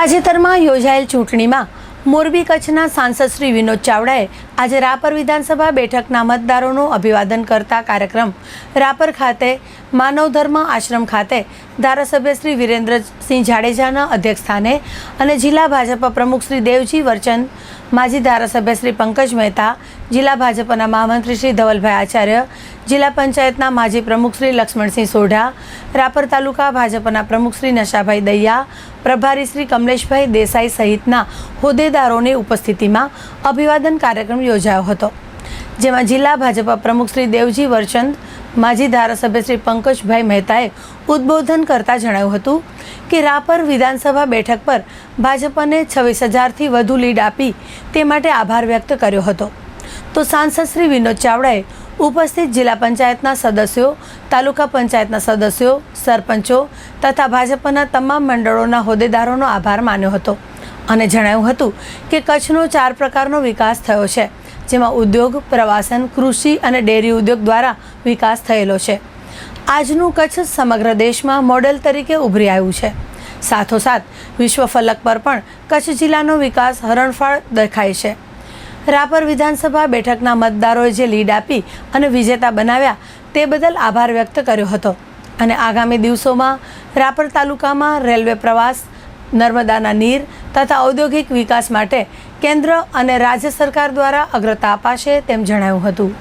તાજેતરમાં યોજાયેલ ચૂંટણીમાં મોરબી કચ્છના સાંસદ શ્રી વિનોદ ચાવડાએ આજે રાપર વિધાનસભા બેઠકના મતદારોનું અભિવાદન કરતા કાર્યક્રમ રાપર ખાતે માનવ ધર્મ આશ્રમ ખાતે ધારાસભ્ય શ્રી વિરેન્દ્રસિંહ જાડેજાના અધ્યક્ષસ્થાને અને જિલ્લા ભાજપ પ્રમુખ શ્રી દેવજી વરચંદ માજી ધારાસભ્ય શ્રી પંકજ મહેતા, જિલ્લા ભાજપના મહામંત્રી શ્રી ધવલભાઈ આચાર્ય, જિલ્લા પંચાયતના માજી પ્રમુખ શ્રી લક્ષ્મણસિંહ સોઢા, રાપર તાલુકા ભાજપના પ્રમુખ શ્રી નશાભાઈ દૈયા, પ્રભારી શ્રી કમલેશભાઈ દેસાઈ સહિતના હોદ્દેદારોની ઉપસ્થિતિમાં અભિવાદન કાર્યક્રમ યોજાયો હતો, જેમાં જિલ્લા ભાજપા પ્રમુખ શ્રી દેવજી વરચંદ, માજી ધારાસભ્ય શ્રી પંકજભાઈ મહેતાએ ઉદ્બોધન કરતા જણાવ્યું હતું કે રાપર વિધાનસભા બેઠક પર ભાજપને છવ્વીસ હજારથી વધુ લીડ આપી તે માટે આભાર વ્યક્ત કર્યો હતો. તો સાંસદ શ્રી વિનોદ ચાવડાએ ઉપસ્થિત જિલ્લા પંચાયતના સદસ્યો, તાલુકા પંચાયતના સદસ્યો, સરપંચો તથા ભાજપના તમામ મંડળોના હોદ્દેદારોનો આભાર માન્યો હતો. અને જણાવ્યું હતું કે કચ્છનો ચાર પ્રકારનો વિકાસ થયો છે, જેમાં ઉદ્યોગ, પ્રવાસન, કૃષિ અને ડેરી ઉદ્યોગ દ્વારા વિકાસ થયેલો છે. આજનું કચ્છ સમગ્ર દેશમાં મોડેલ તરીકે ઉભરી આવ્યું છે. સાથોસાથ, વિશ્વ ફલક પર પણ કચ્છ જિલ્લાનો વિકાસ હરણફાળ દેખાય છે. રાપર વિધાનસભા બેઠકના મતદારોએ જે લીડ આપી અને વિજેતા બનાવ્યા તે બદલ આભાર વ્યક્ત કર્યો હતો. અને આગામી દિવસોમાં રાપર તાલુકામાં રેલવે પ્રવાસ નર્મદાના નીર તથા ઔદ્યોગિક વિકાસ માટે કેન્દ્ર અને રાજ્ય સરકાર દ્વારા અગ્રતા અપાશે તેમ જણાવ્યું હતું.